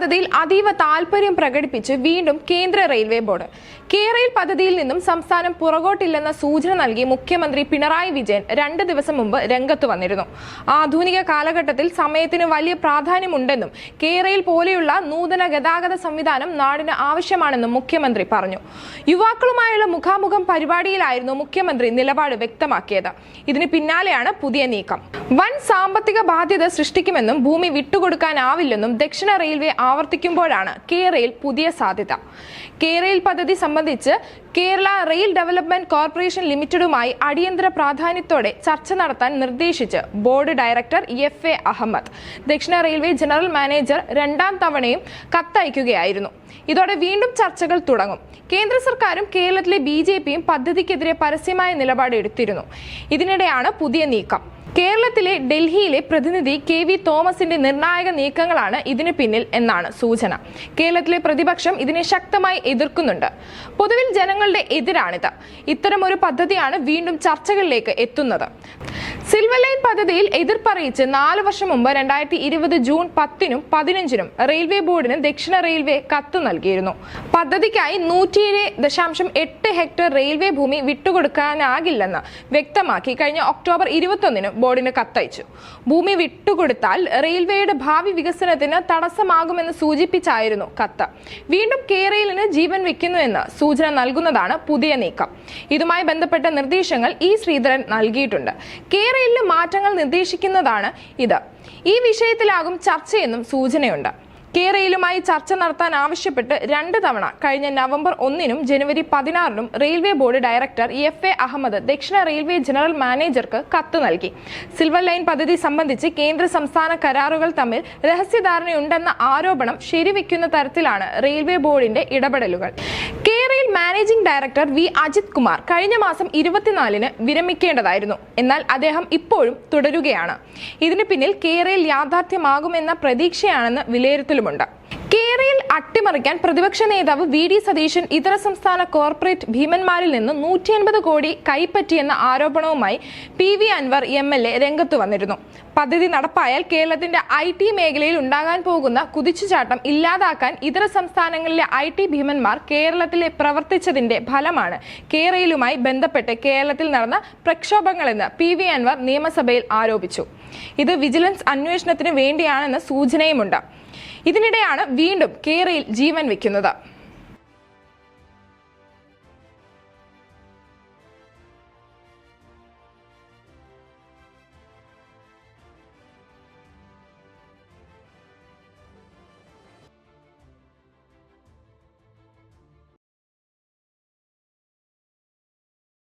പദ്ധതിയിൽ അതീവ താൽപര്യം പ്രകടിപ്പിച്ച് വീണ്ടും കേന്ദ്ര റെയിൽവേ ബോർഡ്. കെ റെയിൽ പദ്ധതിയിൽ നിന്നും സംസ്ഥാനം പുറകോട്ടില്ലെന്ന സൂചന നൽകി മുഖ്യമന്ത്രി പിണറായി വിജയൻ രണ്ട് ദിവസം മുമ്പ് രംഗത്ത് വന്നിരുന്നു. ആധുനിക കാലഘട്ടത്തിൽ സമയത്തിന് വലിയ പ്രാധാന്യമുണ്ടെന്നും കെ റെയിൽ പോലെയുള്ള നൂതന ഗതാഗത സംവിധാനം നാടിന് ആവശ്യമാണെന്നും മുഖ്യമന്ത്രി പറഞ്ഞു. യുവാക്കളുമായുള്ള മുഖാമുഖം പരിപാടിയിലായിരുന്നു മുഖ്യമന്ത്രി നിലപാട് വ്യക്തമാക്കിയത്. ഇതിന് പിന്നാലെയാണ് പുതിയ നീക്കം. വൻ സാമ്പത്തിക ബാധ്യത സൃഷ്ടിക്കുമെന്നും ഭൂമി വിട്ടുകൊടുക്കാനാവില്ലെന്നും ദക്ഷിണ റെയിൽവേ ആവർത്തിക്കുമ്പോഴാണ് കേരയിൽ പുതിയ സാധ്യത. കേരയിൽ പദ്ധതി സംബന്ധിച്ച് കേരള റെയിൽ ഡെവലപ്മെന്റ് കോർപ്പറേഷൻ ലിമിറ്റഡുമായി അടിയന്തര പ്രാധാന്യത്തോടെ ചർച്ച നടത്താൻ നിർദ്ദേശിച്ച് board director F A Ahmed. ദക്ഷിണ റെയിൽവേ ജനറൽ മാനേജർ രണ്ടാം തവണയും കത്തയക്കുകയായിരുന്നു. ഇതോടെ വീണ്ടും ചർച്ചകൾ തുടങ്ങും. കേന്ദ്ര സർക്കാരും കേരളത്തിലെ ബി ജെ പിയും പദ്ധതിക്കെതിരെ പരസ്യമായ നിലപാട് എടുത്തിരുന്നു. ഇതിനിടെയാണ് പുതിയ നീക്കം. കേരളത്തിലെ ഡൽഹിയിലെ പ്രതിനിധി കെ വി തോമസിന്റെ നിർണായക നീക്കങ്ങളാണ് ഇതിന് പിന്നിൽ എന്നാണ് സൂചന. കേരളത്തിലെ പ്രതിപക്ഷം ഇതിനെ ശക്തമായി എതിർക്കുന്നുണ്ട്. പൊതുവിൽ ജനങ്ങളുടെ എതിരാണിത്. ഇത്തരമൊരു പദ്ധതിയാണ് വീണ്ടും ചർച്ചകളിലേക്ക് എത്തുന്നത്. സിൽവർ ലൈൻ പദ്ധതിയിൽ എതിർപ്പറിയിച്ച് നാല് വർഷം മുമ്പ് രണ്ടായിരത്തി ഇരുപത് ജൂൺ പത്തിനും പതിനഞ്ചിനും റെയിൽവേ ബോർഡിന് ദക്ഷിണ റെയിൽവേ കത്ത് നൽകിയിരുന്നു. പദ്ധതിക്കായി നൂറ്റിയേഴ് ദശാംശം എട്ട് ഹെക്ടർ റെയിൽവേ ഭൂമി വിട്ടുകൊടുക്കാനാകില്ലെന്ന് വ്യക്തമാക്കി കഴിഞ്ഞ ഒക്ടോബർ ഇരുപത്തൊന്നിന് ബോർഡിന് കത്തയച്ചു. ഭൂമി വിട്ടുകൊടുത്താൽ റെയിൽവേയുടെ ഭാവി വികസനത്തിന് തടസ്സമാകുമെന്ന് സൂചിപ്പിച്ചായിരുന്നു കത്ത്. വീണ്ടും കേരളിന് ജീവൻ വെക്കുന്നുവെന്ന് സൂചന നൽകുന്നതാണ് പുതിയ നീക്കം. ഇതുമായി ബന്ധപ്പെട്ട നിർദ്ദേശങ്ങൾ ഇ ശ്രീധരൻ നൽകിയിട്ടുണ്ട്. കേരളിന് മാറ്റങ്ങൾ നിർദ്ദേശിക്കുന്നതാണ് ഇത്. ഈ വിഷയത്തിലാകും ചർച്ചയെന്നും സൂചനയുണ്ട്. കേരയിലുമായി ചർച്ച നടത്താൻ ആവശ്യപ്പെട്ട് രണ്ട് തവണ കഴിഞ്ഞ നവംബർ ഒന്നിനും ജനുവരി പതിനാറിനും railway board director F A Ahmed ദക്ഷിണ റെയിൽവേ ജനറൽ മാനേജർക്ക് കത്ത് നൽകി. സിൽവർ ലൈൻ പദ്ധതി സംബന്ധിച്ച് കേന്ദ്ര സംസ്ഥാന കരാറുകൾ തമ്മിൽ രഹസ്യധാരണയുണ്ടെന്ന ആരോപണം ശരിവെക്കുന്ന തരത്തിലാണ് റെയിൽവേ ബോർഡിന്റെ ഇടപെടലുകൾ. കേരയിൽ managing director V Ajith Kumar കഴിഞ്ഞ മാസം ഇരുപത്തിനാലിന് വിരമിക്കേണ്ടതായിരുന്നു. എന്നാൽ അദ്ദേഹം ഇപ്പോഴും തുടരുകയാണ്. ഇതിനു പിന്നിൽ കേരയിൽ യാഥാർത്ഥ്യമാകുമെന്ന പ്രതീക്ഷയാണെന്ന് വിലയിരുത്തലുമുണ്ട്. കേരയിൽ അട്ടിമറിക്കാൻ പ്രതിപക്ഷ നേതാവ് വി ഡി സതീശൻ ഇതര സംസ്ഥാന കോർപ്പറേറ്റ് ഭീമന്മാരിൽ നിന്ന് നൂറ്റി അൻപത് കോടി കൈപ്പറ്റിയെന്ന ആരോപണവുമായി P V Anwar M L A രംഗത്ത് വന്നിരുന്നു. പദ്ധതി നടപ്പായാൽ കേരളത്തിന്റെ ഐ ടി മേഖലയിൽ ഉണ്ടാകാൻ പോകുന്ന കുതിച്ചുചാട്ടം ഇല്ലാതാക്കാൻ ഇതര സംസ്ഥാനങ്ങളിലെ ഐ ടി ഭീമന്മാർ കേരളത്തിലെ പ്രവർത്തിച്ചതിന്റെ ഫലമാണ്. കേരളയിലുമായി ബന്ധപ്പെട്ട് കേരളത്തിൽ നടന്ന പ്രക്ഷോഭങ്ങളെന്ന് പി വി അൻവർ നിയമസഭയിൽ ആരോപിച്ചു. ഇത് വിജിലൻസ് അന്വേഷണത്തിന് വേണ്ടിയാണെന്ന സൂചനയുമുണ്ട്. ഇതിനിടെയാണ് വീണ്ടും കേരയിൽ ജീവൻ വെക്കുന്നത്.